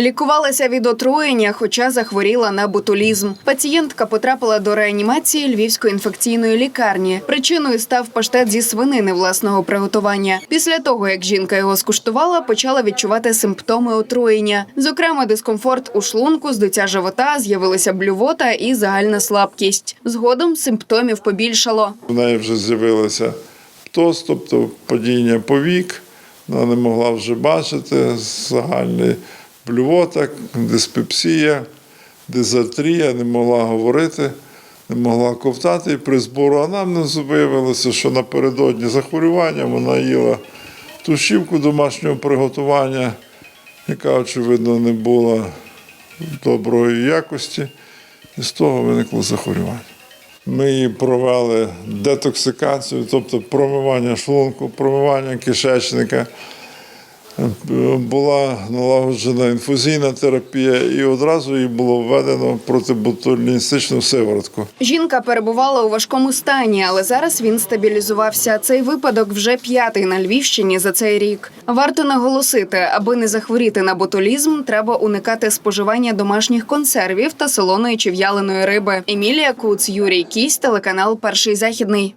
Лікувалася від отруєння, хоча захворіла на ботулізм. Пацієнтка потрапила до реанімації Львівської інфекційної лікарні. Причиною став паштет зі свинини власного приготування. Після того, як жінка його скуштувала, почала відчувати симптоми отруєння. Зокрема, дискомфорт у шлунку, здуття живота, з'явилася блювота і загальна слабкість. Згодом симптомів побільшало. В неї вже з'явилося птоз, тобто падіння повік. Вона не могла вже бачити, загальний блювота, диспепсія, дизартрія, не могла говорити, не могла ковтати. І при збору анамнезу виявилося, що напередодні захворювання вона їла тушівку домашнього приготування, яка, очевидно, не була доброї якості, і з того виникло захворювання. Ми її провели детоксикацію, тобто промивання шлунку, промивання кишечника. Була налагоджена інфузійна терапія, і одразу їй було введено протиботуліністичну сиворотку. Жінка перебувала у важкому стані, але зараз він стабілізувався. Цей випадок вже п'ятий на Львівщині за цей рік. Варто наголосити, аби не захворіти на ботулізм, треба уникати споживання домашніх консервів та солоної чи в'яленої риби. Емілія Куц, Юрій Кісь, телеканал Перший західний.